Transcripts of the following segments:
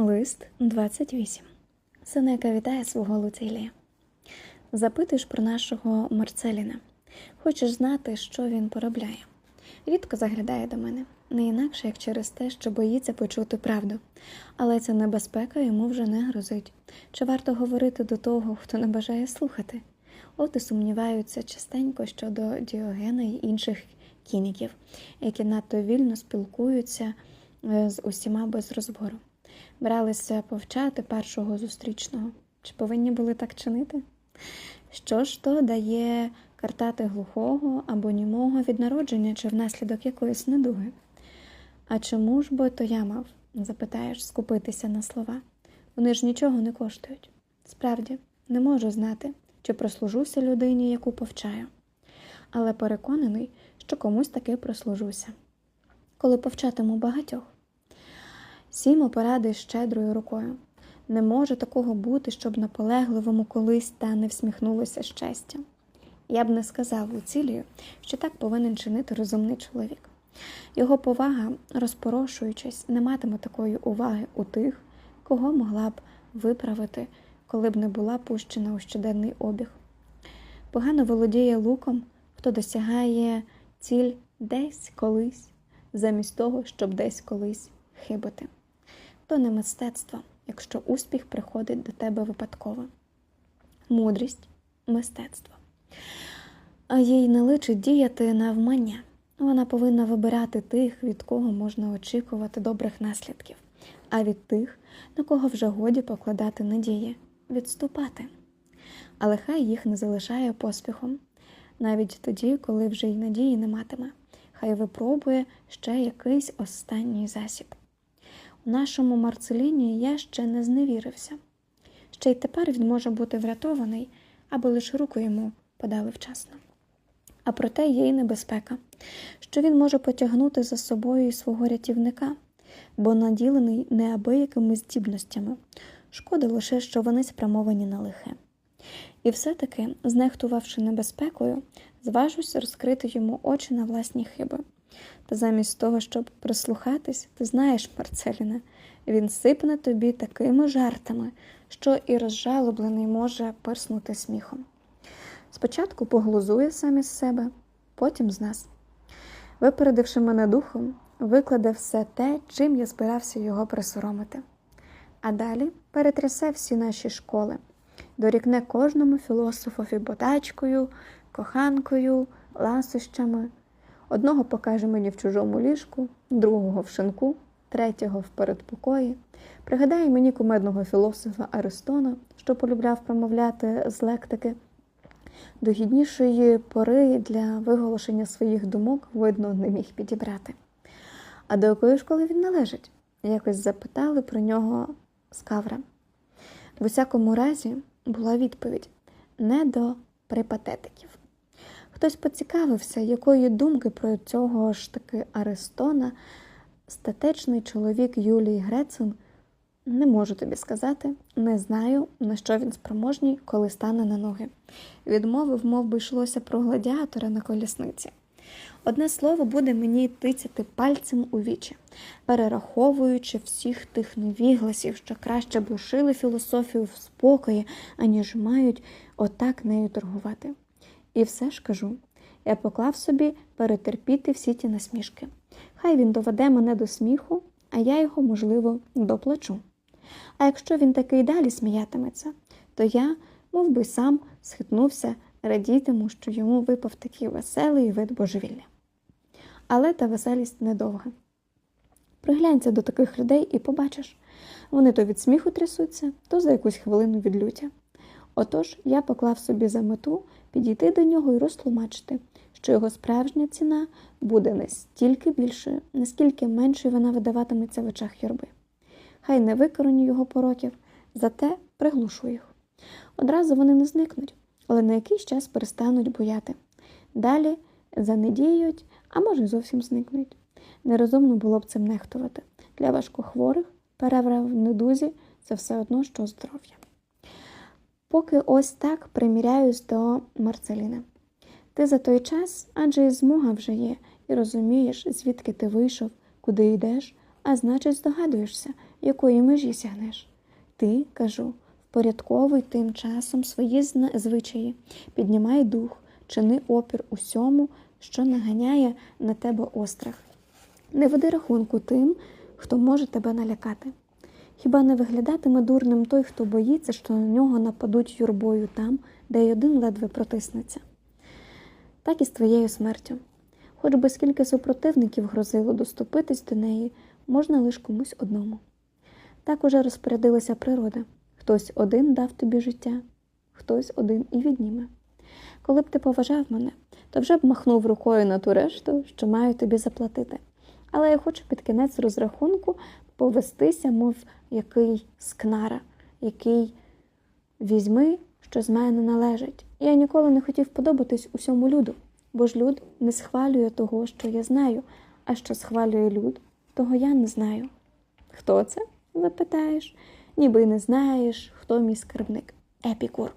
Лист 28. Сенека вітає свого Луцилія. Запитуєш про нашого Марцеліна. Хочеш знати, що він поробляє. Рідко заглядає до мене, не інакше, як через те, що боїться почути правду. Але ця небезпека йому вже не грозить. Чи варто говорити до того, хто не бажає слухати? От і сумніваються частенько щодо Діогена і інших кініків, які надто вільно спілкуються е, з усіма без розбору бралися повчати першого зустрічного. Чи повинні були так чинити? Що ж то дає картати глухого або німого від народження чи внаслідок якоїсь недуги? А чому ж бо то я мав, запитаєш, скупитися на слова? Вони ж нічого не коштують. Справді, не можу знати, чи прослужуся людині, яку повчаю. Але переконаний, що комусь таки прослужуся. Коли повчатиму багатьох. Сімо поради щедрою рукою. Не може такого бути, щоб наполегливому колись та не всміхнулося щастя. Я б не сказав Луцілію, що так повинен чинити розумний чоловік. Його повага, розпорошуючись, не матиме такої уваги у тих, кого могла б виправити, коли б не була пущена у щоденний обіг. Погано володіє луком, хто досягає ціль десь колись, замість того, щоб десь колись хибити то не мистецтво, якщо успіх приходить до тебе випадково. Мудрість мистецтво. А їй не личить діяти навмання. Вона повинна вибирати тих, від кого можна очікувати добрих наслідків, а від тих, на кого вже годі покладати надії, відступати. Але хай їх не залишає поспіхом, навіть тоді, коли вже й надії не матиме, хай випробує ще якийсь останній засіб. Нашому Марцеліні я ще не зневірився. Ще й тепер він може бути врятований, аби лише руку йому подали вчасно. А проте є й небезпека, що він може потягнути за собою і свого рятівника, бо наділений неабиякими здібностями. Шкода лише, що вони спрямовані на лихе. І все-таки, знехтувавши небезпекою, зважусь розкрити йому очі на власні хиби. Та замість того, щоб прислухатись, ти знаєш, Марцеліне, він сипне тобі такими жартами, що і розжалоблений може пирснути сміхом. Спочатку поглузує сам із себе, потім з нас. Випередивши мене духом, викладе все те, чим я збирався його присоромити. А далі перетрясе всі наші школи, дорікне кожному філософові ботачкою, коханкою, ласощами. Одного покаже мені в чужому ліжку, другого в шинку, третього в передпокої. Пригадає мені кумедного філософа Аристона, що полюбляв промовляти з лектики. До гіднішої пори для виголошення своїх думок, видно, не міг підібрати. А до якої школи він належить? Якось запитали про нього з кавра. В усякому разі була відповідь не до припатетиків. Хтось поцікавився, якої думки про цього ж таки Аристона, статечний чоловік Юлії Грецин, не можу тобі сказати, не знаю, на що він спроможній, коли стане на ноги. Відмовив, мов би йшлося про гладіатора на колісниці. Одне слово буде мені тицяти пальцем у вічі, перераховуючи всіх тих невігласів, що краще б лишили філософію в спокої, аніж мають отак нею торгувати. І все ж кажу, я поклав собі перетерпіти всі ті насмішки. Хай він доведе мене до сміху, а я його, можливо, доплачу. А якщо він таки й далі сміятиметься, то я, мов би, сам схитнувся, радітиму, що йому випав такий веселий вид божевілля. Але та веселість недовга. Приглянься до таких людей і побачиш, вони то від сміху трясуться, то за якусь хвилину від люття. Отож я поклав собі за мету підійти до нього і розтлумачити, що його справжня ціна буде не стільки більшою, наскільки меншою вона видаватиметься в очах юрби. Хай не викороню його пороків, зате приглушу їх. Одразу вони не зникнуть, але на якийсь час перестануть бояти. Далі занедіють, а може, зовсім зникнуть. Нерозумно було б цим нехтувати. Для важкохворих перевра в недузі це все одно, що здоров'я. Поки ось так приміряюсь до Марцеліна. Ти за той час, адже і змога вже є, і розумієш, звідки ти вийшов, куди йдеш, а значить, здогадуєшся, якої межі сягнеш. Ти, кажу, впорядковуй тим часом свої звичаї, піднімай дух, чини опір усьому, що наганяє на тебе острах. Не веди рахунку тим, хто може тебе налякати. Хіба не виглядатиме дурним той, хто боїться, що на нього нападуть юрбою там, де й один ледве протиснеться? Так і з твоєю смертю. Хоч би скільки супротивників грозило доступитись до неї, можна лише комусь одному. Так уже розпорядилася природа. Хтось один дав тобі життя, хтось один і відніме. Коли б ти поважав мене, то вже б махнув рукою на ту решту, що маю тобі заплатити. Але я хочу під кінець розрахунку повестися, мов який скнара, який візьми, що з мене належить. Я ніколи не хотів подобатись усьому люду, бо ж люд не схвалює того, що я знаю, а що схвалює люд, того я не знаю. Хто це? запитаєш, ніби й не знаєш, хто мій скарбник епікур.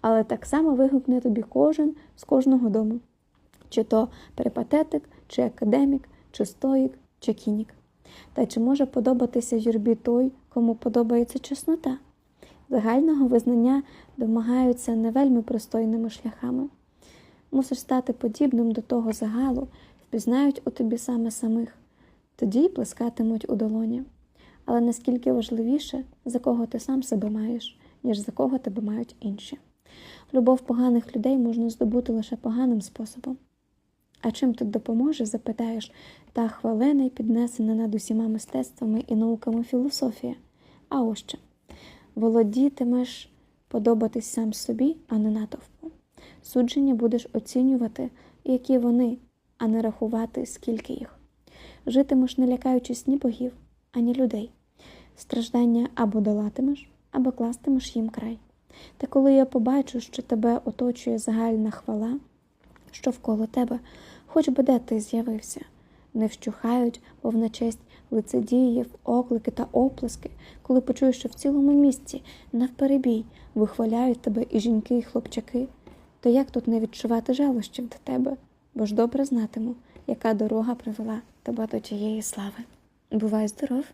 Але так само вигукне тобі кожен з кожного дому. Чи то перипатетик, чи академік, чи стоїк, чи кінік. Та чи може подобатися юрбі той, кому подобається чеснота? Загального визнання домагаються не вельми пристойними шляхами. Мусиш стати подібним до того загалу, впізнають у тобі саме самих, тоді й плескатимуть у долоні. Але наскільки важливіше, за кого ти сам себе маєш, ніж за кого тебе мають інші. Любов поганих людей можна здобути лише поганим способом. А чим тут допоможе, запитаєш, та хвалена й піднесена над усіма мистецтвами і науками філософія. А ось що. Володітимеш подобатись сам собі, а не натовпу. Судження будеш оцінювати, які вони, а не рахувати, скільки їх. Житимеш, не лякаючись ні богів, ані людей. Страждання або долатимеш, або кластимеш їм край. Та коли я побачу, що тебе оточує загальна хвала, що вколо тебе, хоч би де ти з'явився, не вщухають, бо на честь лицедіїв, оклики та оплески, коли почуєш, що в цілому місці навперебій вихваляють тебе і жінки, і хлопчаки, то як тут не відчувати жалощів до тебе, бо ж добре знатиму, яка дорога привела тебе до тієї слави. Бувай здоров!